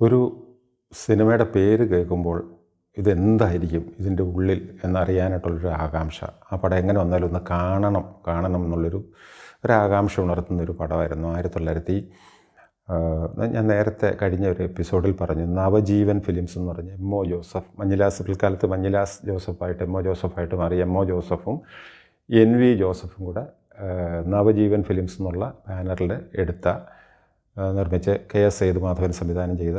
ഒരു സിനിമയുടെ പേര് കേൾക്കുമ്പോൾ ഇതെന്തായിരിക്കും ഇതിന്റെ ഉള്ളിൽ എന്നറിയാനായിട്ടുള്ളൊരു ആകാംക്ഷ? ആ പടം എങ്ങനെ വന്നാലും ഒന്ന് കാണണം കാണണം എന്നുള്ളൊരു ഒരാകാംക്ഷ ഉണർത്തുന്ന ഒരു പടമായിരുന്നു ആയിരത്തി തൊള്ളായിരത്തി ഞാൻ നേരത്തെ കഴിഞ്ഞ ഒരു എപ്പിസോഡിൽ പറഞ്ഞു നവജീവൻ ഫിലിംസ് എന്ന് പറഞ്ഞ എം ഒ ജോസഫ് മഞ്ഞിലാസ് പിൽക്കാലത്ത് മഞ്ഞിലാസ് ജോസഫായിട്ട് എം ഒ ജോസഫായിട്ട് മാറി എം ഒ ജോസഫും എൻ വി ജോസഫും കൂടെ നവജീവൻ ഫിലിംസ് എന്നുള്ള ബാനറിൽ എടുത്ത നിർമ്മിച്ച് കെ എസ് സേതുമാധവൻ സംവിധാനം ചെയ്ത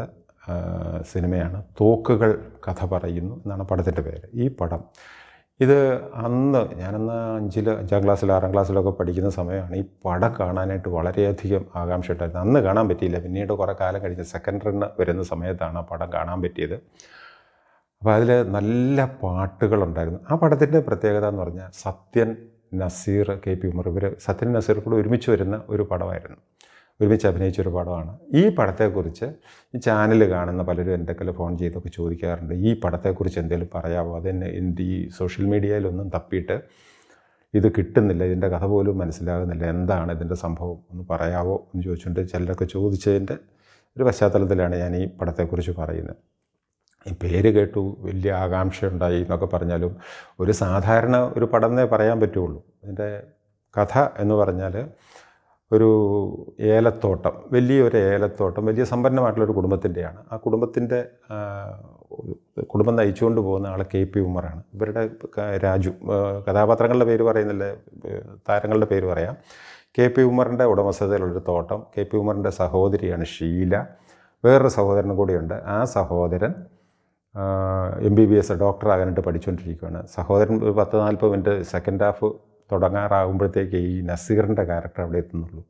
സിനിമയാണ്. തോക്കുകൾ കഥ പറയുന്നു എന്നാണ് പടത്തിന്റെ പേര്. ഈ പടം. ഇത് അന്ന് ഞാനന്ന് അഞ്ചിൽ അഞ്ചാം ക്ലാസ്സിൽ ആറാം ക്ലാസ്സിലൊക്കെ പഠിക്കുന്ന സമയമാണ് ഈ പടം കാണാനായിട്ട് വളരെയധികം ആകാംക്ഷ ഉണ്ടായിരുന്നു അന്ന് കാണാൻ പറ്റിയില്ല. പിന്നീട് കുറേ കാലം കഴിഞ്ഞ് സെക്കൻഡ് റണ്ണ് വരുന്ന സമയത്താണ് ആ പടം കാണാൻ പറ്റിയത്. അപ്പോൾ അതിൽ നല്ല പാട്ടുകളുണ്ടായിരുന്നു. ആ പടത്തിന്റെ പ്രത്യേകത എന്ന് പറഞ്ഞാൽ സത്യൻ നസീർ കെ പി ഉമർ ഇവർ സത്യൻ നസീർ കൂടെ ഒരുമിച്ച് വരുന്ന ഒരു പടമായിരുന്നു. ഒരുമിച്ച് അഭിനയിച്ച ഒരു പടമാണ്. ഈ പടത്തെക്കുറിച്ച് ഈ ചാനൽ കാണുന്ന പലരും എന്തെങ്കിലും ഫോൺ ചെയ്തൊക്കെ ചോദിക്കാറുണ്ട്. ഈ പടത്തെക്കുറിച്ച് എന്തെങ്കിലും പറയാമോ അതെന്നെ എന്റെ ഈ സോഷ്യൽ മീഡിയയിലൊന്നും തപ്പിയിട്ട് ഇത് കിട്ടുന്നില്ല ഇതിന്റെ കഥ പോലും മനസ്സിലാകുന്നില്ല എന്താണ് ഇതിന്റെ സംഭവം? ഒന്ന് പറയാവോ? എന്ന് ചോദിച്ചുകൊണ്ട് ചിലരൊക്കെ ചോദിച്ചതിന്റെ ഒരു പശ്ചാത്തലത്തിലാണ് ഞാൻ ഈ പടത്തെക്കുറിച്ച് പറയുന്നത്. ഈ പേര് കേട്ടു വലിയ ആകാംക്ഷയുണ്ടായി എന്നൊക്കെ പറഞ്ഞാലും ഒരു സാധാരണ ഒരു പടം എന്നേ പറയാൻ പറ്റുള്ളൂ. അതിന്റെ കഥ എന്ന് പറഞ്ഞാൽ ഒരു ഏലത്തോട്ടം വലിയൊരു ഏലത്തോട്ടം വലിയ സമ്പന്നമായിട്ടുള്ളൊരു കുടുംബത്തിന്റെയാണ്. ആ കുടുംബത്തിന്റെ കുടുംബം നയിച്ചുകൊണ്ട് പോകുന്ന ആൾ കെ പി ഉമ്മറാണ്. ഇവരുടെ രാജു കഥാപാത്രങ്ങളുടെ പേര് പറയുന്നില്ല താരങ്ങളുടെ പേര് പറയാം. കെ പി ഉമ്മറിന്റെ ഉടമസ്ഥതയിലുള്ളൊരു തോട്ടം കെ പി ഉമ്മറിന്റെ സഹോദരിയാണ് ഷീല. വേറൊരു സഹോദരനും കൂടിയുണ്ട്. ആ സഹോദരൻ എം ബി ബി എസ് ഡോക്ടറാകാനായിട്ട് പഠിച്ചുകൊണ്ടിരിക്കുകയാണ്. സഹോദരൻ ഒരു പത്ത് നാൽപ്പത് മിനിറ്റ് സെക്കൻഡ് ഹാഫ് തുടങ്ങാറാകുമ്പോഴത്തേക്ക് ഈ നസീറിന്റെ ക്യാരക്ടർ അവിടെ എത്തുന്നുള്ളൂ.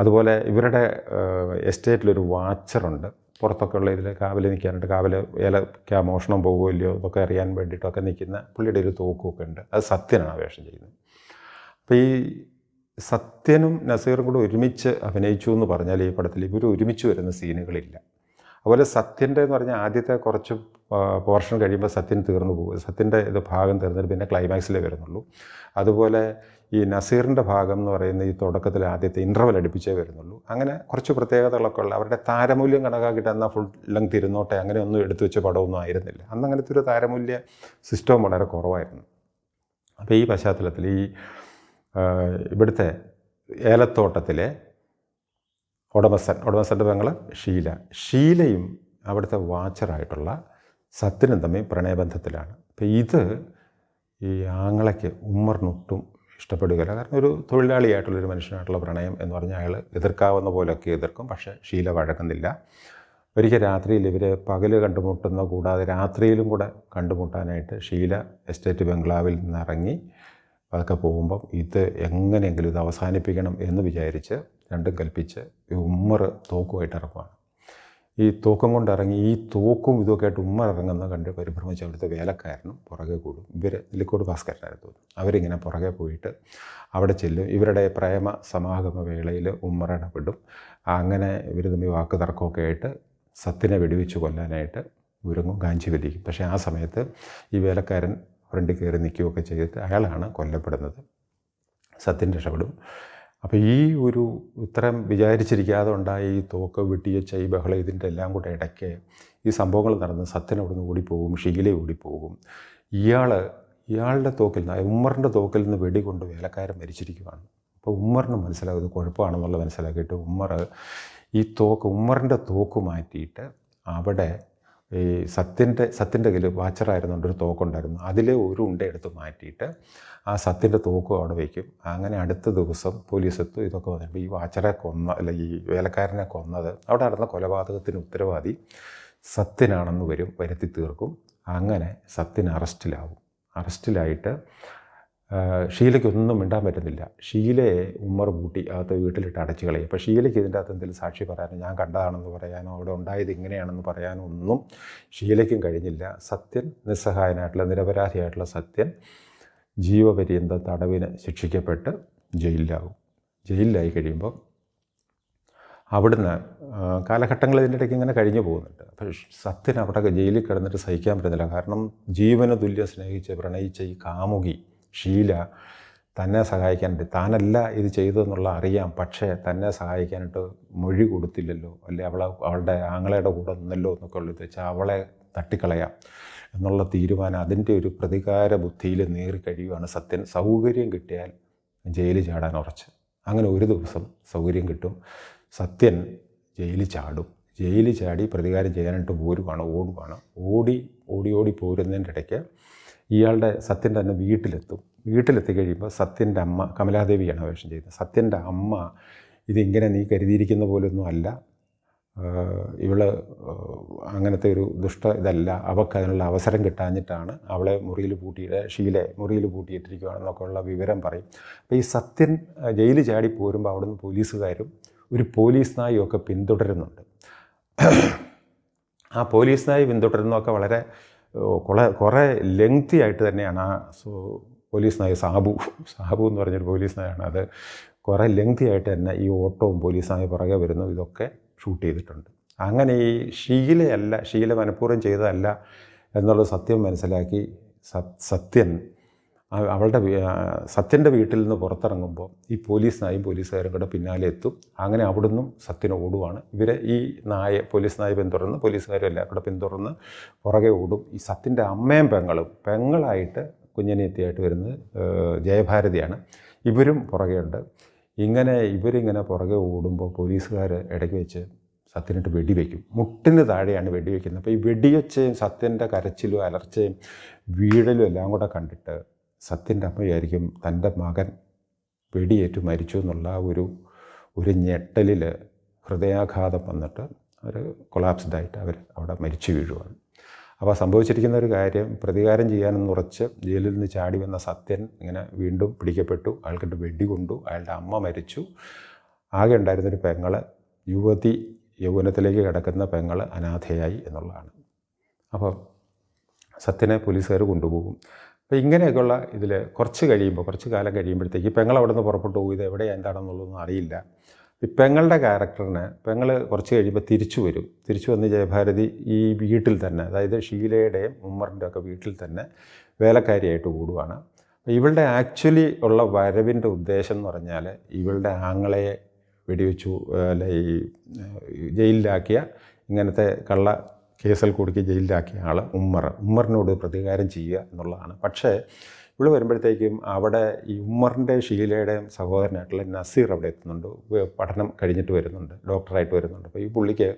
അതുപോലെ ഇവരുടെ എസ്റ്റേറ്റിലൊരു വാച്ചറുണ്ട്. പുറത്തൊക്കെ ഉള്ള ഇതിൽ കാവൽ നിൽക്കാനായിട്ട് കാവൽ ഏലക്ക മോഷണം പോകുമോ ഇല്ലയോ ഇതൊക്കെ അറിയാൻ വേണ്ടിയിട്ടൊക്കെ നിൽക്കുന്ന പുള്ളിയുടെ ഒരു തോക്കുമൊക്കെ ഉണ്ട്. അത് സത്യനാണ് വേഷം ചെയ്യുന്നത്. അപ്പോൾ ഈ സത്യനും നസീറും കൂടെ ഒരുമിച്ച് അഭിനയിച്ചു എന്ന് പറഞ്ഞാൽ ഈ പടത്തിൽ ഇവർ ഒരുമിച്ച് വരുന്ന സീനുകളില്ല. അതുപോലെ സത്യന്റെ എന്ന് പറഞ്ഞാൽ ആദ്യത്തെ കുറച്ച് പോർഷൻ കഴിയുമ്പോൾ സത്യൻ തീർന്നു പോകും. സത്യന്റെ ഇത് ഭാഗം തീർന്നിട്ട് പിന്നെ ക്ലൈമാക്സിലേ വരുന്നുള്ളൂ. അതുപോലെ ഈ നസീറിന്റെ ഭാഗം എന്ന് പറയുന്ന ഈ തുടക്കത്തിൽ ആദ്യത്തെ ഇന്റർവൽ അടുപ്പിച്ചേ വരുന്നുള്ളൂ. അങ്ങനെ കുറച്ച് പ്രത്യേകതകളൊക്കെ ഉള്ള അവരുടെ താരമൂല്യം കണക്കാക്കിയിട്ട് എന്നാൽ ഫുൾ ലെങ്ത് ഇരുന്നോട്ടെ അങ്ങനെ ഒന്നും എടുത്തു വെച്ച പടമൊന്നും ആയിരുന്നില്ല. അന്ന് അങ്ങനത്തെ ഒരു താരമൂല്യ സിസ്റ്റവും വളരെ കുറവായിരുന്നു. അപ്പോൾ ഈ പശ്ചാത്തലത്തിൽ ഈ ഇവിടുത്തെ ഏലത്തോട്ടത്തിലെ ഉടമസ്ഥൻ ഉടമസ്ഥന്റെ പെങ്ങൾ ഷീല. ഷീലയും അവിടുത്തെ വാച്ചറായിട്ടുള്ള സത്യനും തമ്മിൽ പ്രണയബന്ധത്തിലാണ്. അപ്പോൾ ഇത് ഈ ആങ്ങളയ്ക്ക് ഉമ്മറിനൊട്ടും ഇഷ്ടപ്പെടുകയില്ല. കാരണം ഒരു തൊഴിലാളിയായിട്ടുള്ളൊരു മനുഷ്യനായിട്ടുള്ള പ്രണയം എന്ന് പറഞ്ഞാൽ അയാൾ എതിർക്കാവുന്ന പോലെയൊക്കെ എതിർക്കും പക്ഷേ ശീല വഴങ്ങുന്നില്ല ഒരിക്കൽ രാത്രിയിൽ ഇവർ പകൽ കണ്ടുമുട്ടുന്ന കൂടാതെ രാത്രിയിലും കൂടെ കണ്ടുമുട്ടാനായിട്ട് ഷീല എസ്റ്റേറ്റ് ബംഗ്ലാവിൽ നിന്നിറങ്ങി അതൊക്കെ പോകുമ്പം ഇത് എങ്ങനെയെങ്കിലും ഇത് അവസാനിപ്പിക്കണം എന്ന് വിചാരിച്ച് രണ്ടും കൽപ്പിച്ച് ഉമ്മർ തോക്കുമായിട്ട് ഇറങ്ങുവാണ് ഈ തൂക്കം കൊണ്ടിറങ്ങി ഈ തൂക്കും ഇതൊക്കെ ആയിട്ട് ഉമ്മ ഇറങ്ങുന്ന കണ്ട് പരിഭ്രമിച്ച അവിടുത്തെ വേലക്കാരനും പുറകെ കൂടും. ഇവർ ഇല്ലിക്കോട് ഭാസ്കരനായിരുന്നു അവരിങ്ങനെ പുറകെ പോയിട്ട് അവിടെ ചെല്ലും. ഇവരുടെ പ്രേമ സമാഗമ വേളയിൽ ഉമ്മർ അങ്ങനെ ഇവർ തമ്മിൽ വാക്ക് തർക്കമൊക്കെ ആയിട്ട് സത്തിനെ വെടിവെച്ച് കൊല്ലാനായിട്ട് ഉരുങ്ങും കാഞ്ചി വലിക്കും. പക്ഷേ ആ സമയത്ത് ഈ വേലക്കാരൻ ഫ്രണ്ടിൽ കയറി നിൽക്കുകയൊക്കെ ചെയ്തിട്ട് അയാളാണ് കൊല്ലപ്പെടുന്നത്. സത്യൻ രക്ഷപ്പെടും. അപ്പോൾ ഈ ഒരു ഇത്തരം വിചാരിച്ചിരിക്കാതെ ഉണ്ടായ ഈ തോക്ക് വെട്ടിയ ഈ ബഹളം ഇതിന്റെ എല്ലാം കൂടെ ഇടയ്ക്ക് ഈ സംഭവങ്ങൾ നടന്ന് സത്യൻ അവിടുന്ന് ഓടിപ്പോകും ഷീല ഓടിപ്പോകും. ഇയാൾ ഇയാളുടെ തോക്കിൽ നിന്ന് ഉമ്മറിന്റെ തോക്കിൽ നിന്ന് വെടികൊണ്ട് വേലക്കാരൻ മരിച്ചിരിക്കുകയാണ് അപ്പോൾ ഉമ്മറിന് മനസ്സിലാവും ഇത് കുഴപ്പമാണെന്നുള്ളത് മനസ്സിലാക്കിയിട്ട് ഉമ്മർ ഈ തോക്ക് ഉമ്മറിന്റെ തോക്ക് മാറ്റിയിട്ട് അവിടെ ഈ സത്യന്റെ സത്യന്റെ കയ്യിൽ വാച്ചറായിരുന്നുകൊണ്ട് ഒരു തോക്കുണ്ടായിരുന്നു. അതിലെ ഒരു ഉണ്ട എടുത്ത് മാറ്റിയിട്ട് ആ സത്യന്റെ തോക്കും അവിടെ വയ്ക്കും അങ്ങനെ അടുത്ത ദിവസം പോലീസ് എത്തും. ഇതൊക്കെ വന്നിട്ട് ഈ വാച്ചറെ കൊന്ന അല്ല ഈ വേലക്കാരനെ കൊന്നത്. അവിടെ നടന്ന കൊലപാതകത്തിന് ഉത്തരവാദി സത്യനാണെന്ന് വരും വരുത്തി തീർക്കും. അങ്ങനെ സത്യൻ അറസ്റ്റിലാവും. അറസ്റ്റിലായിട്ട് ഷീലയ്ക്കൊന്നും മിണ്ടാൻ പറ്റുന്നില്ല. ഷീലയെ ഉമ്മർ കൂട്ടി അകത്ത് വീട്ടിലിട്ട് അടച്ചു കളയും. അപ്പോൾ ഷീലയ്ക്ക് ഇതിന്റെ അകത്ത് എന്തെങ്കിലും സാക്ഷി പറയാനോ ഞാൻ കണ്ടതാണെന്ന് പറയാനോ അവിടെ ഉണ്ടായത് ഇങ്ങനെയാണെന്ന് പറയാനോ ഒന്നും ഷീലയ്ക്കും കഴിഞ്ഞില്ല. സത്യൻ നിസ്സഹായനായിട്ടുള്ള നിരപരാധിയായിട്ടുള്ള സത്യൻ ജീവപര്യന്ത തടവിന് ശിക്ഷിക്കപ്പെട്ട് ജയിലിലാവും. ജയിലിലായി കഴിയുമ്പോൾ അവിടുന്ന് കാലഘട്ടങ്ങൾ ഇതിന്റെ ഇടയ്ക്ക് ഇങ്ങനെ കഴിഞ്ഞു പോകുന്നുണ്ട്. അപ്പോൾ സത്യൻ അവിടെ ജയിലിൽ കിടന്നിട്ട് സഹിക്കാൻ പറ്റുന്നില്ല. കാരണം ജീവന തുല്യം സ്നേഹിച്ച് പ്രണയിച്ച ഈ കാമുകി ഷീല തന്നെ സഹായിക്കാനായിട്ട് താനല്ല ഇത് ചെയ്തതെന്നുള്ള അറിയാം. പക്ഷേ തന്നെ സഹായിക്കാനായിട്ട് മൊഴി കൊടുത്തില്ലല്ലോ. അല്ലെ അവളെ അവളുടെ ആങ്ങളയുടെ കൂടെ നിന്നല്ലോ എന്നൊക്കെ ഉള്ളത് വെച്ചാൽ അവളെ തട്ടിക്കളയാം എന്നുള്ള തീരുമാനം അതിന്റെ ഒരു പ്രതികാര ബുദ്ധിയിൽ നേറി കഴിയുവാണ് സത്യൻ. സൗകര്യം കിട്ടിയാൽ ജയിലിൽ ചാടാൻ ഉറച്ച്. അങ്ങനെ ഒരു ദിവസം സൗകര്യം കിട്ടും. സത്യൻ ജയിലിൽ ചാടും. ജയിലിൽ ചാടി പ്രതികാരം ചെയ്യാനായിട്ട് പോരുവാണ് ഓടുവാണ്. ഓടി ഓടി ഓടി പോരുന്നതിന്റെ ഇടയ്ക്ക് ഇയാളുടെ സത്യൻ തന്നെ വീട്ടിലെത്തും. വീട്ടിലെത്തി കഴിയുമ്പോൾ സത്യന്റെ അമ്മ കമലാദേവിയാണ് വേഷം ചെയ്യുന്നത് സത്യന്റെ അമ്മ ഇതിങ്ങനെ നീ കരുതിയിരിക്കുന്ന പോലൊന്നും അല്ല. ഇവൾ അങ്ങനത്തെ ഒരു ദുഷ്ട ഇതല്ല. അവൾക്ക് അതിനുള്ള അവസരം കിട്ടാഞ്ഞിട്ടാണ് അവളെ മുറിയിൽ പൂട്ടിയിട്ട് ഷീലെ മുറിയിൽ പൂട്ടിയിട്ടിരിക്കുകയാണെന്നൊക്കെയുള്ള വിവരം പറയും. അപ്പോൾ ഈ സത്യൻ ജയിലിൽ ചാടി പോരുമ്പോൾ അവിടുന്ന് പോലീസുകാരും ഒരു പോലീസ് നായും പിന്തുടരുന്നുണ്ട്. ആ പോലീസ് നായി പിന്തുടരുന്നതൊക്കെ വളരെ കുറെ കുറേ ലെങ്തി ആയിട്ട് തന്നെയാണ് ആ പോലീസ് നായ സാബു. സാബു എന്ന് പറഞ്ഞൊരു പോലീസ് നായാണ് അത്. കുറേ ലെങ്തി ആയിട്ട് തന്നെ ഈ ഓട്ടവും പോലീസ് നായ പുറകെ വരുന്നു. ഇതൊക്കെ ഷൂട്ട് ചെയ്തിട്ടുണ്ട്. അങ്ങനെ ഈ ഷീലയല്ല ഷീല മനഃപൂർവം ചെയ്തതല്ല എന്നുള്ളത് സത്യം മനസ്സിലാക്കി സത്- സത്യൻ അവളുടെ സത്യന്റെ വീട്ടിൽ നിന്ന് പുറത്തിറങ്ങുമ്പോൾ ഈ പോലീസ് നായും പോലീസുകാരും കൂടെ പിന്നാലെ എത്തും. അങ്ങനെ അവിടുന്നും സത്യന് ഓടുവാണ്. ഇവരെ ഈ നായ പോലീസ് നായ പിന്തുടർന്ന് പോലീസുകാരും എല്ലാം കൂടെ പിന്തുടർന്ന് പുറകെ ഓടും. ഈ സത്യന്റെ അമ്മയും പെങ്ങളും പെങ്ങളായിട്ട് കുഞ്ഞനിയത്തിയായിട്ട് വരുന്നത് ജയഭാരതിയാണ്. ഇവരും പുറകെയുണ്ട്. ഇങ്ങനെ ഇവരിങ്ങനെ പുറകെ ഓടുമ്പോൾ പോലീസുകാർ ഇടയ്ക്ക് വെച്ച് സത്യനിട്ട് വെടിവെക്കും. മുട്ടിന് താഴെയാണ് വെടിവെക്കുന്നത്. അപ്പോൾ ഈ വെടിവെച്ചയും സത്യന്റെ കരച്ചിലും അലർച്ചയും വീഴലും എല്ലാം കൂടെ കണ്ടിട്ട് സത്യന്റെ അമ്മയായിരിക്കും തന്റെ മകൻ വെടിയേറ്റ് മരിച്ചു എന്നുള്ള ഒരു ഒരു ഞെട്ടലിൽ ഹൃദയാഘാതം വന്നിട്ട് അവർ കൊളാപ്സ്ഡായിട്ട് അവർ അവിടെ മരിച്ചു വീഴുവാണ്. അപ്പോൾ സംഭവിച്ചിരിക്കുന്ന ഒരു കാര്യം പ്രതികാരം ചെയ്യാനെന്ന് ഉറച്ച് ജയിലിൽ നിന്ന് ചാടി വന്ന സത്യൻ ഇങ്ങനെ വീണ്ടും പിടിക്കപ്പെട്ടു. അയാൾക്കിട്ട് വെടി കൊണ്ടു. അയാളുടെ അമ്മ മരിച്ചു. ആകെ ഉണ്ടായിരുന്നൊരു പെങ്ങൾ യുവതി യൗവനത്തിലേക്ക് കിടക്കുന്ന പെങ്ങൾ അനാഥയായി എന്നുള്ളതാണ്. അപ്പോൾ സത്യനെ പോലീസുകാർ കൊണ്ടുപോകും. അപ്പോൾ ഇങ്ങനെയൊക്കെയുള്ള ഇതിൽ കുറച്ച് കഴിയുമ്പോൾ കുറച്ച് കാലം കഴിയുമ്പോഴത്തേക്ക് പെങ്ങൾ അവിടെ നിന്ന് പുറപ്പെട്ടു പോകും ഇത് എവിടെ എന്താണെന്നുള്ളതൊന്നും അറിയില്ല. ഈ പെങ്ങളുടെ ക്യാരക്ടറിന് പെങ്ങൾ കുറച്ച് കഴിയുമ്പോൾ തിരിച്ചു വരും. തിരിച്ചു വന്ന് ജയഭാരതി ഈ വീട്ടിൽ തന്നെ അതായത് ഷീലയുടെയും ഉമ്മറിന്റെ ഒക്കെ വീട്ടിൽ തന്നെ വേലക്കാരിയായിട്ട് കൂടുവാണ്. ഇവളുടെ ആക്ച്വലി ഉള്ള വരവിന്റെ ഉദ്ദേശം എന്ന് പറഞ്ഞാൽ ഇവളുടെ ആങ്ങളയെ വെടിവെച്ചു അല്ല ഈ ജയിലിലാക്കിയ ഇങ്ങനത്തെ കള്ള കേസിൽ കൊടുക്കി ജയിലിലാക്കിയ ആൾ ഉമ്മർ. ഉമ്മറിനോട് പ്രതികാരം ചെയ്യുക എന്നുള്ളതാണ്. പക്ഷേ ഇവിടെ വരുമ്പോഴത്തേക്കും അവിടെ ഈ ഉമ്മറിന്റെ ഷീലയുടെയും സഹോദരനായിട്ടുള്ള നസീർ അവിടെ എത്തുന്നുണ്ട്. പഠനം കഴിഞ്ഞിട്ട് വരുന്നുണ്ട്. ഡോക്ടറായിട്ട് വരുന്നുണ്ട്. അപ്പോൾ ഈ പുള്ളിക്ക്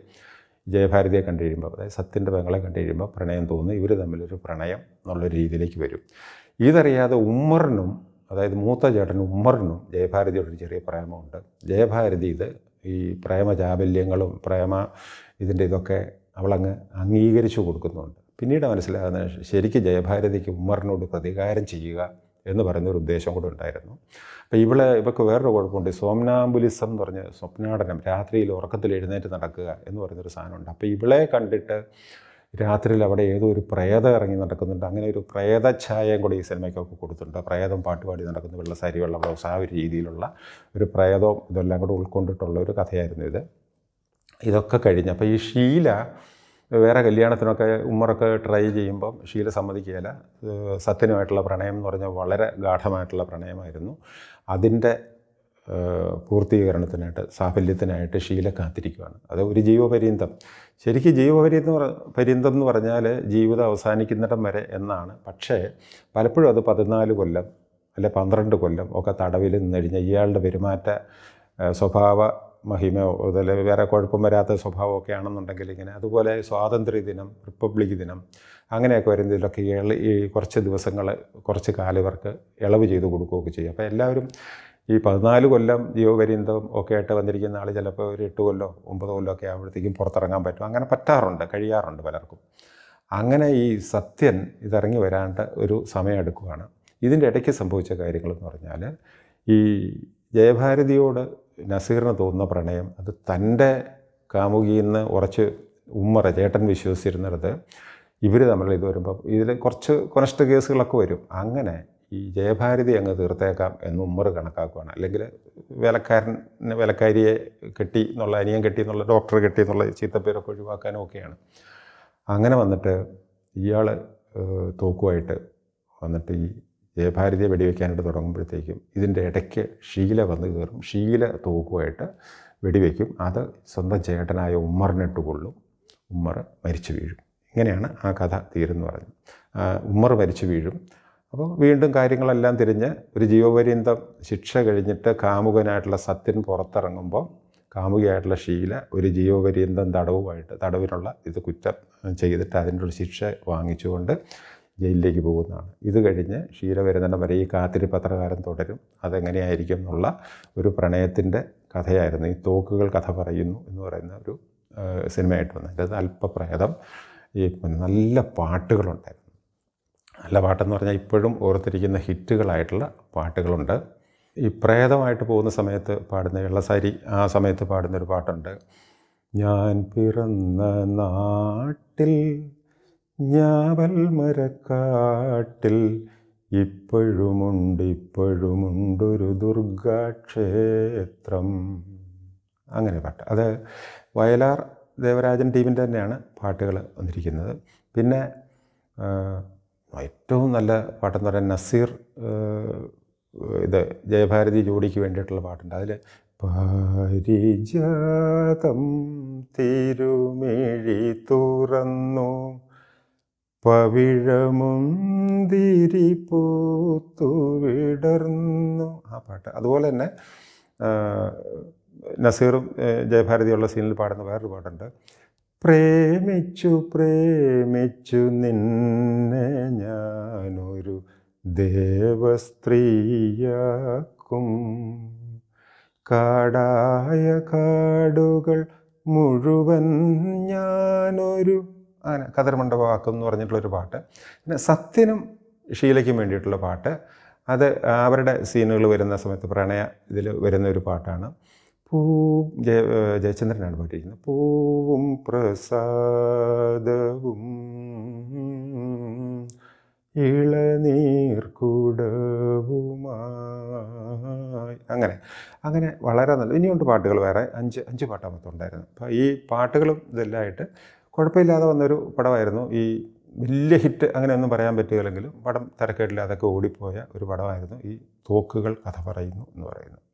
ജയഭാരതിയെ കണ്ടു കഴിയുമ്പോൾ അതായത് സത്യന്റെ പെങ്ങളെ കണ്ടു കഴിയുമ്പോൾ പ്രണയം തോന്നുന്നു. ഇവർ തമ്മിലൊരു പ്രണയം എന്നുള്ളൊരു രീതിയിലേക്ക് വരും. ഇതറിയാതെ ഉമ്മറിനും അതായത് മൂത്ത ചേട്ടൻ ഉമ്മറിനും ജയഭാരതിയോടൊരു ചെറിയ പ്രേമമുണ്ട്. ജയഭാരതി ഇത് ഈ പ്രേമ ചാബല്യങ്ങളും പ്രേമ ഇതിന്റെ ഇതൊക്കെ അവളങ്ങ് അംഗീകരിച്ചു കൊടുക്കുന്നുണ്ട്. പിന്നീട് മനസ്സിലാകുന്ന ശരിക്കും ജയഭാരതിക്ക് ഉമ്മറിനോട് പ്രതികാരം ചെയ്യുക എന്ന് പറയുന്ന ഒരു ഉദ്ദേശം കൂടെ ഉണ്ടായിരുന്നു. അപ്പോൾ ഇവളെ ഇവൾക്ക് വേറൊരു കുഴപ്പമുണ്ട്. സോംനാംബുലിസം എന്ന് പറഞ്ഞ സ്വപ്നാടനം രാത്രിയിൽ ഉറക്കത്തിൽ എഴുന്നേറ്റ് നടക്കുക എന്ന് പറയുന്നൊരു സാധനമുണ്ട്. അപ്പോൾ ഇവളെ കണ്ടിട്ട് രാത്രിയിൽ അവിടെ ഏതോ ഒരു പ്രേതം ഇറങ്ങി നടക്കുന്നുണ്ട്. അങ്ങനെ ഒരു പ്രേതഛായയും കൂടി ഈ സിനിമയ്ക്കൊക്കെ കൊടുത്തിട്ടുണ്ട്. പ്രേതം പാട്ടുപാടി നടക്കുന്ന വെള്ളസാരി വെള്ള ബ്ലൗസ് ആ ഒരു രീതിയിലുള്ള ഒരു പ്രേതവും ഇതെല്ലാം കൂടെ ഉൾക്കൊണ്ടിട്ടുള്ള ഒരു കഥയായിരുന്നു ഇത്. ഇതൊക്കെ കഴിഞ്ഞ്. അപ്പോൾ ഈ ഷീല വേറെ കല്യാണത്തിനൊക്കെ ഉമ്മറൊക്കെ ട്രൈ ചെയ്യുമ്പം ഷീല സമ്മതിക്കുകയില്ല. സത്യനുമായിട്ടുള്ള പ്രണയം എന്ന് പറഞ്ഞാൽ വളരെ ഗാഠമായിട്ടുള്ള പ്രണയമായിരുന്നു. അതിന്റെ പൂർത്തീകരണത്തിനായിട്ട് സാഫല്യത്തിനായിട്ട് ഷീല കാത്തിരിക്കുകയാണ് അത് ഒരു ജീവപര്യന്തം. ശരിക്കും ജീവപര്യന്തം പര്യന്തം എന്ന് പറഞ്ഞാൽ ജീവിതം അവസാനിക്കുന്നിടം വരെ എന്നാണ്. പക്ഷേ പലപ്പോഴും അത് പതിനാല് കൊല്ലം അല്ലെ പന്ത്രണ്ട് കൊല്ലം ഒക്കെ തടവിൽ നിന്ന് കഴിഞ്ഞാൽ ഇയാളുടെ പെരുമാറ്റ സ്വഭാവ മഹിമയോ അതല്ലെ വേറെ കുഴപ്പം വരാത്ത സ്വഭാവമൊക്കെ ആണെന്നുണ്ടെങ്കിൽ ഇങ്ങനെ അതുപോലെ സ്വാതന്ത്ര്യ ദിനം റിപ്പബ്ലിക് ദിനം അങ്ങനെയൊക്കെ വരുന്നതിലൊക്കെ ഈ കുറച്ച് ദിവസങ്ങൾ കുറച്ച് കാലം ഇവർക്ക് ഇളവ് ചെയ്ത് കൊടുക്കുകയൊക്കെ ചെയ്യും. അപ്പോൾ എല്ലാവരും ഈ പതിനാല് കൊല്ലം ജീവപര്യന്തം ഒക്കെ ആയിട്ട് വന്നിരിക്കുന്ന ആൾ ചിലപ്പോൾ ഒരു എട്ട് കൊല്ലോ ഒമ്പത് കൊല്ലോ ഒക്കെ ആകുമ്പോഴത്തേക്കും പുറത്തിറങ്ങാൻ പറ്റും. അങ്ങനെ പറ്റാറുണ്ട് കഴിയാറുണ്ട് പലർക്കും. അങ്ങനെ ഈ സത്യൻ ഇതിറങ്ങി വരാണ്ട് ഒരു സമയം എടുക്കുകയാണ്. ഇതിന്റെ ഇടയ്ക്ക് സംഭവിച്ച കാര്യങ്ങളെന്ന് പറഞ്ഞാൽ ഈ ജയഭാരതിയോട് നസീറിന് തോന്നുന്ന പ്രണയം അത് തന്റെ കാമുകിയിൽ നിന്ന് ഉറച്ച് ഉമ്മറ ചേട്ടൻ വിശ്വസിച്ചിരുന്നിടത്ത് ഇവർ തമ്മിൽ ഇത് വരുമ്പോൾ ഇതിൽ കുറച്ച് കൊനഷ്ട കേസുകളൊക്കെ വരും. അങ്ങനെ ഈ ജയഭാരതി അങ്ങ് തീർത്തേക്കാം എന്ന് ഉമ്മർ കണക്കാക്കുകയാണ് അല്ലെങ്കിൽ വിലക്കാരന് വേലക്കാരിയെ കെട്ടി എന്നുള്ള അനിയൻ കെട്ടി എന്നുള്ള ഡോക്ടർ കെട്ടി എന്നുള്ള ചീത്തപ്പേരൊക്കെ ഒഴിവാക്കാനും ഒക്കെയാണ്. അങ്ങനെ വന്നിട്ട് ഇയാൾ തോക്കുമായിട്ട് വന്നിട്ട് ഈ ജയഭാരതിയെ വെടിവെക്കാനായിട്ട് തുടങ്ങുമ്പോഴത്തേക്കും ഇതിന്റെ ഇടയ്ക്ക് ഷീല വന്ന് കയറും. ഷീല തോക്കുമായിട്ട് വെടിവെക്കും. അത് സ്വന്തം ചേട്ടനായ ഉമ്മറിനിട്ട് കൊള്ളും ഉമ്മർ മരിച്ചു വീഴും. ഇങ്ങനെയാണ് ആ കഥ തീരുന്നു പറഞ്ഞു ഉമ്മർ മരിച്ചു വീഴും. അപ്പോൾ വീണ്ടും കാര്യങ്ങളെല്ലാം തിരിഞ്ഞ് ഒരു ജീവപര്യന്തം ശിക്ഷ കഴിഞ്ഞിട്ട് കാമുകനായിട്ടുള്ള സത്യൻ പുറത്തിറങ്ങുമ്പോൾ കാമുകയായിട്ടുള്ള ഷീല ഒരു ജീവപര്യന്തം തടവുമായിട്ട് തടവിനുള്ള ഇത് കുറ്റം ചെയ്തിട്ട് അതിന്റെ ഒരു ശിക്ഷ വാങ്ങിച്ചുകൊണ്ട് ജയിലിലേക്ക് പോകുന്നതാണ്. ഇത് കഴിഞ്ഞ് ക്ഷീര വരുന്നിടം വരെ ഈ കാത്തിരി പത്രകാരൻ തുടരും. അതെങ്ങനെയായിരിക്കും എന്നുള്ള ഒരു പ്രണയത്തിന്റെ കഥയായിരുന്നു. ഈ തോക്കുകൾ കഥ പറയുന്നു എന്ന് പറയുന്ന ഒരു സിനിമയായിട്ട് വന്നത്. അതായത് അല്പപ്രേതം. ഈ നല്ല പാട്ടുകളുണ്ടായിരുന്നു. നല്ല പാട്ടെന്ന് പറഞ്ഞാൽ ഇപ്പോഴും ഓർത്തിരിക്കുന്ന ഹിറ്റുകളായിട്ടുള്ള പാട്ടുകളുണ്ട്. ഈ പ്രേതമായിട്ട് പോകുന്ന സമയത്ത് പാടുന്ന വെള്ളസാരി ആ സമയത്ത് പാടുന്ന ഒരു പാട്ടുണ്ട്. ഞാൻ പിറന്ന നാട്ടിൽ ഞാവൽ മരക്കാട്ടിൽ ഇപ്പോഴുമുണ്ട് ഇപ്പോഴുമുണ്ടൊരു ദുർഗാക്ഷേത്രം. അങ്ങനെ പാട്ട്. അത് വയലാർ ദേവരാജൻ ടീമിന്റെ തന്നെയാണ് പാട്ടുകൾ വന്നിരിക്കുന്നത്. പിന്നെ ഏറ്റവും നല്ല പാട്ടെന്ന് പറയാൻ നസീർ ഇത് ജയഭാരതി ജോഡിക്ക് വേണ്ടിയിട്ടുള്ള പാട്ടുണ്ട്. അതിൽ പാരിജാതം തിരുമിഴി തുറന്നു. പവിഴമുന്തിരി പൂത്തു വിടർന്നു. ആ പാട്ട്. അതുപോലെ തന്നെ നസീറും ജയഭാരതിയുള്ള സീനിൽ പാടുന്ന വേറൊരു പാട്ടുണ്ട്. പ്രേമിച്ചു പ്രേമിച്ചു നിന്നെ ഞാനൊരു ദേവസ്ത്രീയാക്കും. കാടായ കാടുകൾ മുഴുവൻ ഞാനൊരു അങ്ങനെ കതിർമണ്ഡപമാക്കും എന്ന് പറഞ്ഞിട്ടുള്ളൊരു പാട്ട്. പിന്നെ സത്യനും ഷീലയ്ക്കും വേണ്ടിയിട്ടുള്ള പാട്ട്. അത് അവരുടെ സീനുകൾ വരുന്ന സമയത്ത് പ്രണയ ഇതിൽ വരുന്ന ഒരു പാട്ടാണ്. പൂ ജയ ജയചന്ദ്രനാണ് പാട്ടിരിക്കുന്നത് പൂവും പ്രസാദവും ഇളനീർക്കുടവുമായി അങ്ങനെ അങ്ങനെ വളരെ നല്ല ഇനിയുണ്ട് പാട്ടുകൾ വേറെ. അഞ്ച് അഞ്ച് പാട്ടാമത്തുണ്ടായിരുന്നു അപ്പോൾ ഈ പാട്ടുകളും ഇതെല്ലാം ആയിട്ട് കുഴപ്പമില്ലാതെ വന്നൊരു പടമായിരുന്നു. ഈ വലിയ ഹിറ്റ് അങ്ങനെയൊന്നും പറയാൻ പറ്റുകയില്ലെങ്കിലും പടം തിരക്കേട്ടില്ലാതൊക്കെ ഓടിപ്പോയ ഒരു പടമായിരുന്നു. ഈ തോക്കുകൾ കഥ പറയുന്നു എന്ന് പറയുന്നത്.